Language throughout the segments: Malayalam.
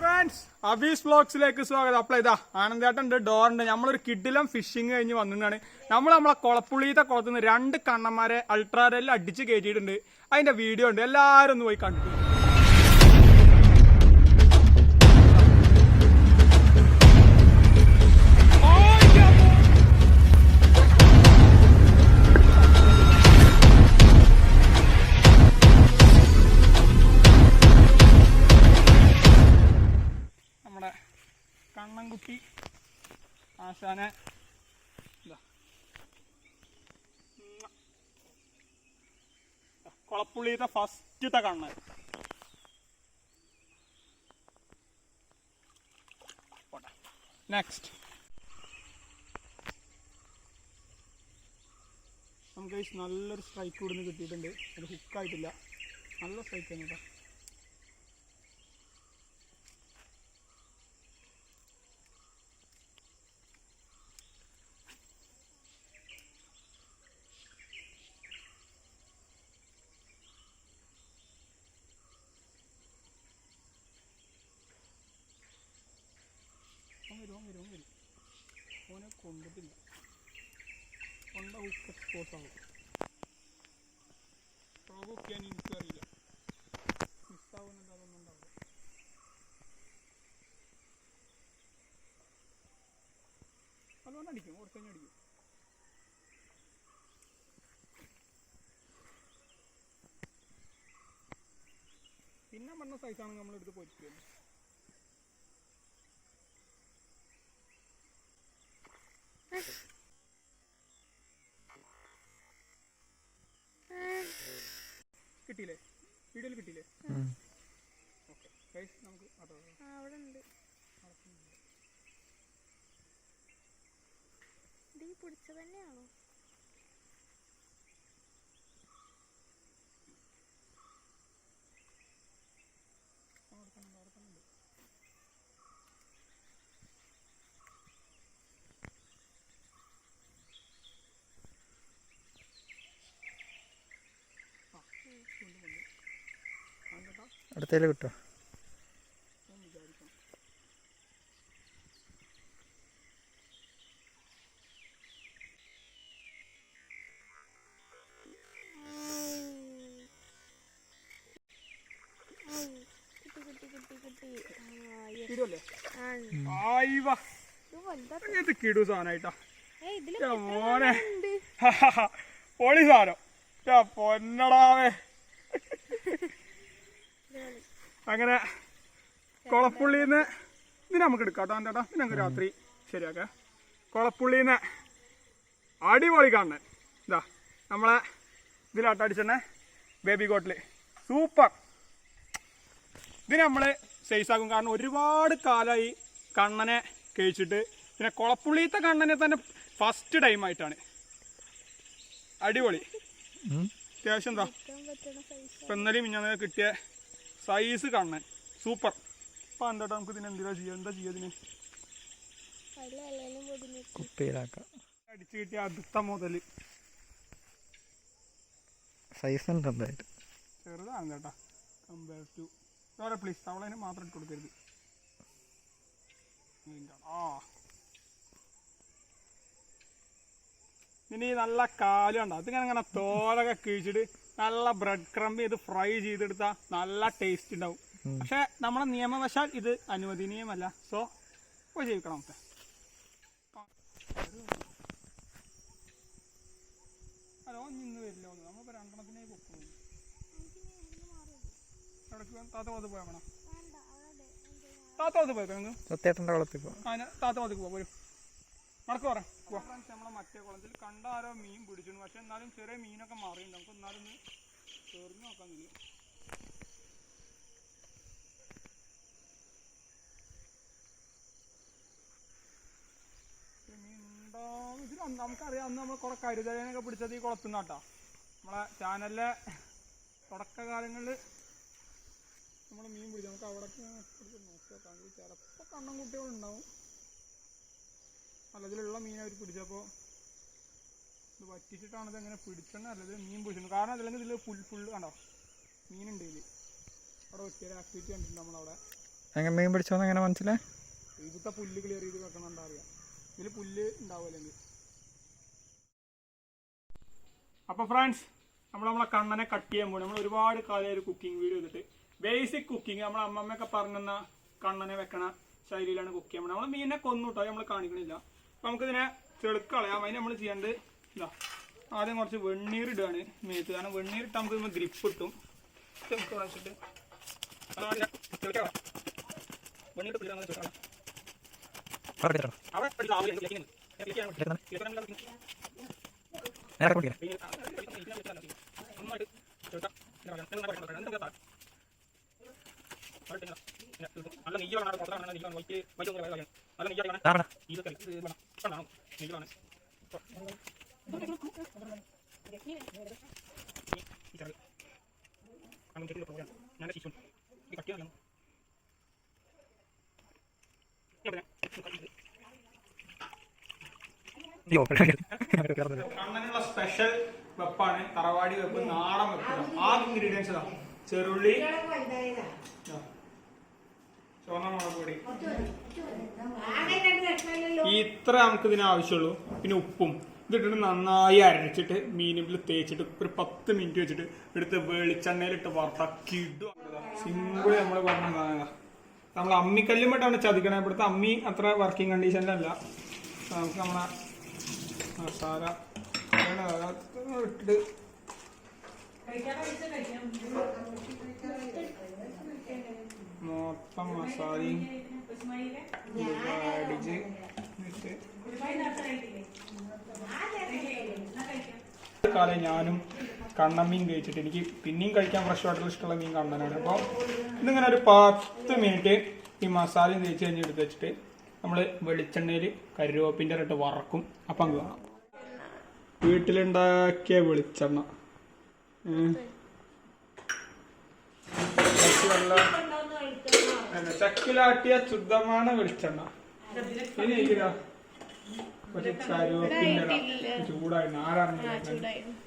ഫ്രണ്ട്സ് അബീസ് വ്ലോഗ്സിലേക്ക് സ്വാഗതം. അപ്പോൾ ഇതാ ആനന്ദേട്ടുണ്ട് ഡോറുണ്ട്. നമ്മളൊരു കിഡിലം ഫിഷിങ് കഴിഞ്ഞ് വന്നതാണ് നമ്മൾ നമ്മളെ കുളപ്പുള്ളിയത്തെ കുളത്തുനിന്ന് രണ്ട് കണ്ണന്മാരെ അൾട്രാ റെല്ലിൽ അടിച്ച് കയറ്റിയിട്ടുണ്ട് അതിന്റെ വീഡിയോ ഉണ്ട്. എല്ലാവരും ഒന്ന് പോയി കണ്ടു. ആശാനെ. കുളപ്പുള്ളിയത്തെ ഫസ്റ്റത്തെ കണ്ണൻ നെക്സ്റ്റ് നമുക്ക് നല്ലൊരു സ്ട്രൈക്ക് ഇവിടുന്ന് കിട്ടിയിട്ടുണ്ട്. അത് ഹുക്കായിട്ടില്ല നല്ല സ്ട്രൈക്ക് ആണ് കേട്ടോ അവൻ വരും അവൻ വരും അവൻ വരും ഓനെ കൊണ്ടിട്ടില്ല കൊണ്ട ഹുക്ക് എക്സ്പോസ് ആവും ചെയ്യാൻ എനിക്കറിയില്ല. മിസ്സാവുന്നുണ്ട് അതൊന്നും ഉണ്ടാവില്ല അതുകൊണ്ട് അടിക്കും കുറച്ച് അടിക്കും. പിന്നെ മണ്ണ സൈസാണെങ്കിൽ നമ്മളെടുത്ത് പൊരിക്കുന്നത് കിട്ടിയില്ലേ? വീഡിയോയിൽ കിട്ടിയില്ലേ? ഓക്കെ ഗൈസ് നമുക്ക് ആ, അവിടെ ഉണ്ട് പിടിച്ച തന്നെയാണോ അവിടെ തന്നെ ഉണ്ട്, അവിടെ തന്നെ ഉണ്ട്. ആ, വീണ്ടും വന്നു. ആ, ചേട്ടാ, അടുത്തേൽ കിട്ടോ ഞാൻ വിചാരിക്കണം. കിട്ടി കിട്ടി കിട്ടി കിട്ടി ആ, yes. കിടുവല്ലേ? ആ, ആയി കിട്ടുമോ ഇത് കിടു സാധനമായിട്ടാ മോനെ. പൊളി സാധനം. യാ പൊന്നടാവേ. അങ്ങനെ കുളപ്പുള്ളിന്ന് ഇതിനെ നമുക്ക് എടുക്കാം. കേട്ടോ എന്താ ഇത് രാത്രി ശരിയാക്ക. കുളപ്പുള്ളിന്ന് അടിപൊളി കാണണേ ഇതാ നമ്മളെ ഇതിലാട്ടടിച്ചെന്നെ ബേബി കോട്ടിൽ. സൂപ്പർ. ഇതിനെ നമ്മൾ സൈസാക്കും കാരണം ഒരുപാട് കാലമായി കണ്ണനെ കഴിച്ചിട്ട്. പിന്നെ കുളപ്പുള്ളിയത്തെ കണ്ണനെ തന്നെ ഫസ്റ്റ് ടൈം ആയിട്ടാണ്. അടിപൊളി. അത്യാവശ്യം എന്താ? ഇപ്പൊ ഇന്നലെയും മിഞ്ഞാന്ന് കിട്ടിയ സൈസ് കാണണേ സൂപ്പർ അപ്പം എന്താ നമുക്ക് ഇതിന് എന്തിനാ ചെയ്യുക എന്താ ചെയ്യുക ഇതിന്? കുപ്പിയിലാക്കാം. അടിച്ചു കിട്ടിയ അടുത്ത മുതൽ സൈസ് എന്തായിട്ട് ചെറുതാണ് ചേട്ടാ കമ്പയർ ടു വേറെ പ്ലീസ് തവളേനെ മാത്രം ഇട്ട് കൊടുക്കരുത്. ആ. ഇനി നല്ല കാലുണ്ട് അതിങ്ങനെ ഇങ്ങനെ തോലൊക്കെ കിഴിച്ചിട്ട് നല്ല ബ്രെഡ് ക്രംബ് ചെയ്ത് ഫ്രൈ ചെയ്തെടുത്താൽ നല്ല ടേസ്റ്റ് ഉണ്ടാവും പക്ഷെ നമ്മുടെ നിയമവശാൽ ഇത് അനുവദനീയമല്ല. സോ പോയി ചെയ്യിക്കണം നമുക്ക്. ഹലോ നിന്ന് വരില്ല നമ്മളിപ്പോൾ രണ്ടെണ്ണത്തിനേ പൊക്കുന്നു ഇടയ്ക്ക് താത്ത താത്തോത്ത് പോയാൽ വേണം താത്ത പത്ത് പോയേക്കാം നിങ്ങൾ സത്യേട്ടന്റെ കുളത്തിൽ പോ താത്ത വരും നടക്ക് പറ. നമ്മളെ മറ്റേ കുളത്തിൽ കണ്ട ആരോ മീൻ പിടിച്ചിരുന്നു പക്ഷെ എന്നാലും ചെറിയ മീനൊക്കെ മാറിയിട്ടുണ്ട്. നമുക്ക് എന്നാലും ഒന്ന് ചേർന്ന് നോക്കാൻ കഴിയും നമുക്കറിയാം. അന്ന് നമ്മൾ കുറെ കരുതലിനൊക്കെ പിടിച്ചത് ഈ കുളത്തുനിന്ന് കേട്ടോ നമ്മളെ ചാനലിലെ തുടക്കകാലങ്ങളിൽ നമ്മൾ മീൻ പിടിച്ചു നമുക്ക് അവിടെ നോക്കിയാൽ ചിലപ്പോൾ കണ്ണൻ കുട്ടികളുണ്ടാവും അല്ല ഇതിലുള്ള മീൻ അവർ പിടിച്ചപ്പോൾ ഇത് വറ്റിച്ചിട്ടാണ് ഇതെങ്ങനെ പിടിച്ചെണ്ണ അല്ലെങ്കിൽ മീൻ പിടിച്ചിട്ടുണ്ട്. കാരണം അതല്ലെങ്കിൽ ഇതിൽ ഫുൾ ഫുൾ കണ്ടോ? മീനുണ്ട് ഇതിൽ അവിടെ വെട്ടിയൊരു ആക്ടിവിറ്റി കണ്ടിട്ടുണ്ട് നമ്മളവിടെ. എങ്ങനെ മീൻ പിടിച്ചോന്ന് എങ്ങനെ മനസ്സിലായി? ഇതിലത്തെ പുല്ല് ക്ലിയർ ചെയ്ത് വെക്കണം എന്താ അറിയാം. ഇതിൽ പുല്ല് ഉണ്ടാവില്ലെങ്കിൽ അപ്പോൾ ഫ്രണ്ട്സ് നമ്മൾ നമ്മളെ കണ്ണനെ കട്ട് ചെയ്യാൻ പോകും നമ്മൾ ഒരുപാട് കാലം ഒരു കുക്കിംഗ് വീഡിയോ ചെയ്തിട്ട്. ബേസിക് കുക്കിംഗ് നമ്മളെ അമ്മമ്മയൊക്കെ പറഞ്ഞെന്ന കണ്ണനെ വെക്കണ ശൈലിയിലാണ് കുക്ക് ചെയ്യാൻ നമ്മൾ മീനിനെ കൊന്നുട്ടോ നമ്മൾ കാണിക്കണില്ല. നമുക്കിതിനെ ചെളുക്കളയാം അതിന് നമ്മൾ ചെയ്യേണ്ടത് ഇതാ ആദ്യം കുറച്ച് വെണ്ണീർ ഇടുകയാണ് മേത്ത് കാരണം വെണ്ണീർ ഇട്ട് നമുക്ക് ഗ്രിപ്പ് കിട്ടും നമുക്ക് വെച്ചിട്ട് വെണ്ണീർ. നല്ല നെയ്യാണ് പുറത്താണ് നെയ്യാണ് വൈറ്റ് വൈറ്റ് നല്ല നെയ്യാണ് ഇത് കണ്ടാണോ പ്രോഗ്രാം ഞാൻ ശിശു ഈ കട്ടിയാണ് കണ്ണനുള്ള സ്പെഷ്യൽ വെപ്പാണ്. തറവാടി വെപ്പ് നാടൻ വെപ്പ് ആ ഇൻഗ്രീഡിയൻസ് ഇതാ. ചെറുള്ളി. ചുവന്ന മുളക് പൊടി. ഇത്ര നമുക്ക് ഇതിന് ആവശ്യമുള്ളൂ. പിന്നെ ഉപ്പും. ഇതിട്ടിട്ട് നന്നായി അരച്ചിട്ട് മീനിൽ തേച്ചിട്ട് ഒരു പത്ത് മിനിറ്റ് വെച്ചിട്ട് എടുത്ത് വെളിച്ചെണ്ണയിലിട്ട് വറുത്താക്കിയിടും സിമ്പിൾ നമ്മൾ പറഞ്ഞതാണ് നമ്മൾ അമ്മിക്കല്ലുമായിട്ടാണ് ചതിക്കണേ ഇവിടുത്തെ അമ്മി അത്ര വർക്കിംഗ് കണ്ടീഷനിലല്ല നമുക്ക് നമ്മളെ മസാല ഇട്ടിട്ട് മൊത്തം മസാലയും അടിച്ച് കാലം ഞാനും കണ്ണമീൻ കഴിച്ചിട്ട് എനിക്ക് പിന്നെയും കഴിക്കാൻ ഫ്രഷ് വാട്ടർ ഇഷ്ടമുള്ള മീൻ കണ്ണനാണ്. അപ്പോൾ ഇതിങ്ങനെ ഒരു പത്ത് മിനിറ്റ് ഈ മസാലയും തേച്ച് കഴിഞ്ഞ് എടുത്ത് വെച്ചിട്ട് നമ്മൾ വെളിച്ചെണ്ണയിൽ കരുവേപ്പിന്റെ ഇട്ട് വറക്കും. അപ്പം അങ്ങ് കാണാം. വീട്ടിലുണ്ടാക്കിയ വെളിച്ചെണ്ണ. ചക്കിലാട്ടിയ ശുദ്ധമാണ് വെളിച്ചെണ്ണ. ഇനി ഇതാ കുറച്ച് കരുവേപ്പിന്റെ ഇല. ചൂടായി ആരാണ്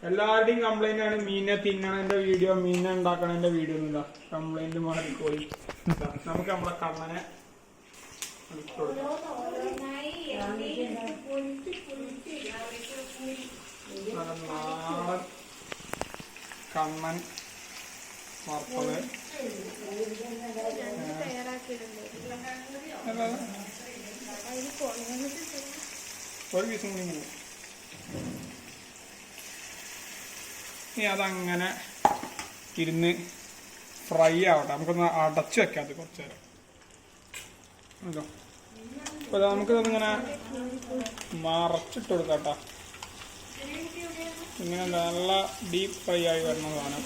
എല്ലാവരുടെയും കംപ്ലൈന്റ് ആണ് മീനെ തിന്നണതിന്റെ വീഡിയോ മീനെ ഉണ്ടാക്കണതിന്റെ വീഡിയോ ഒന്നുമില്ല കംപ്ലൈന്റ് ഇതാ, നമുക്ക് നമ്മളെ കണ്ണനെ നാടൻ കണ്ണൻ വറുത്തത്. ഒരു ഇനി അതങ്ങനെ ഇരുന്ന് ഫ്രൈ ആവട്ടെ. നമുക്കൊന്ന് അടച്ചു വെക്കാം അത് കുറച്ച് നേരം അതോ അപ്പോൾ നമുക്കിതൊന്നിങ്ങനെ മറച്ചിട്ട് കൊടുക്കാം ഇങ്ങനെ നല്ല ഡീപ്പ് ഫ്രൈ ആയി വരുന്ന സാധനം.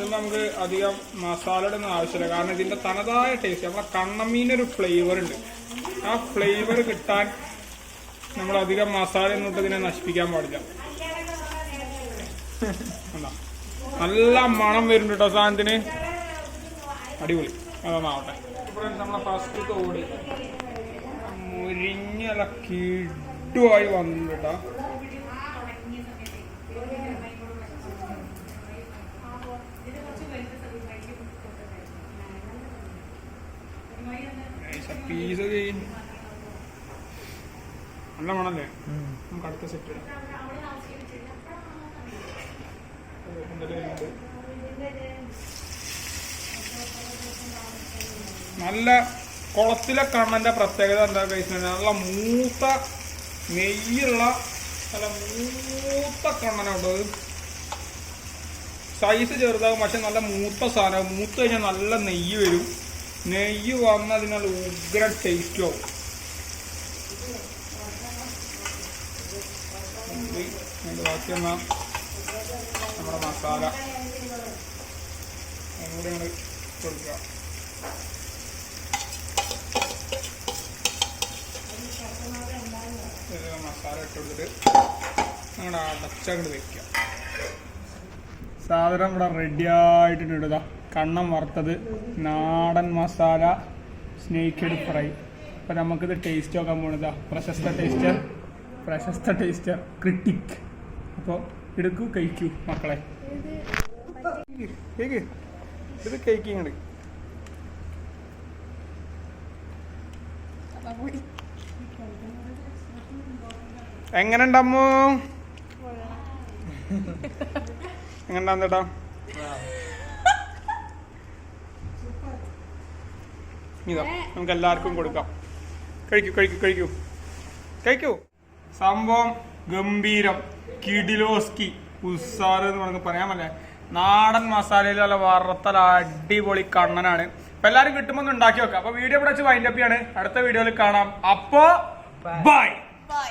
ഇത് നമുക്ക് അധികം മസാലയുടെ ഒന്നും ആവശ്യമില്ല. കാരണം ഇതിന്റെ തനതായ ടേസ്റ്റ് നമ്മളെ കണ്ണമീനൊരു ഫ്ലേവർ ഉണ്ട്. ആ ഫ്ലേവർ കിട്ടാൻ നമ്മൾ അധികം മസാല എന്നിട്ട് ഇതിനെ നശിപ്പിക്കാൻ പാടില്ല? നല്ല മണം വരുന്നുണ്ട് കേട്ടോ സാധനത്തിന്. അടിപൊളി. അതൊന്നാവട്ടെ. നമ്മളെ ഫസ്റ്റ് തോടി. മുരിഞ്ഞല കിടുവായി വന്നു കേട്ടോ പീസ് നല്ല മണല്ലേ? നമുക്ക് അടുത്ത സെറ്റ്. നല്ല കുളത്തിലെ കണ്ണന്റെ പ്രത്യേകത എന്താ കഴിച്ചാൽ നല്ല മൂത്ത നെയ്യുള്ള നല്ല മൂത്ത കണ്ണനുണ്ട് സൈസ് ചെറുതാകും പക്ഷെ നല്ല മൂത്ത സാധനം മൂത്ത് കഴിഞ്ഞാൽ നല്ല നെയ്യ് വരും. നെയ്യ് വന്നതിനാൽ ഉഗ്ര ടേസ്റ്റോ നമ്മുടെ മസാല. മസാല ഇട്ട് കൊടുത്തിട്ട് ഞങ്ങളുടെ അടച്ചങ്ങോട്ട് വെക്കുക. സാധനം ഇവിടെ റെഡി ആയിട്ടുണ്ട് ഇതാ കണ്ണം വറുത്തത് നാടൻ മസാല സ്നേക്കഡ് ഫ്രൈ അപ്പൊ നമുക്കിത് ടേസ്റ്റ് നോക്കാൻ പോണത് പ്രശസ്ത ടേസ്റ്റർ പ്രശസ്ത ടേസ്റ്റർ ക്രിട്ടിക് അപ്പോൾ എടുക്കൂ കഴിക്കൂ മക്കളെ. ഇത് കഴിക്കുന്നുണ്ട് എങ്ങനെ ഉണ്ടമ്മോ എങ്ങനെ ഉണ്ടാവും ഇതാ നമുക്ക് എല്ലാവർക്കും കൊടുക്കാം. കഴിക്കൂ കഴിക്കൂ കഴിക്കൂ. കഴിക്കൂ. സംഭവം ഗംഭീരം. കിഡിലോസ്കി ഉസാറ് എന്ന് നമുക്ക് പറയാമല്ലേ നാടൻ മസാലയിലുള്ള വറുത്തല അടിപൊളി കണ്ണനാണ്. അപ്പൊ എല്ലാരും കിട്ടുമ്പോൾ ഒന്ന് ഉണ്ടാക്കി വെക്കാം. അപ്പൊ വീഡിയോ ഇവിടെ വെച്ച് വൈൻഡപ്പ് ചെയ്യാണ്. അടുത്ത വീഡിയോയിൽ കാണാം. അപ്പോ ബൈ ബൈ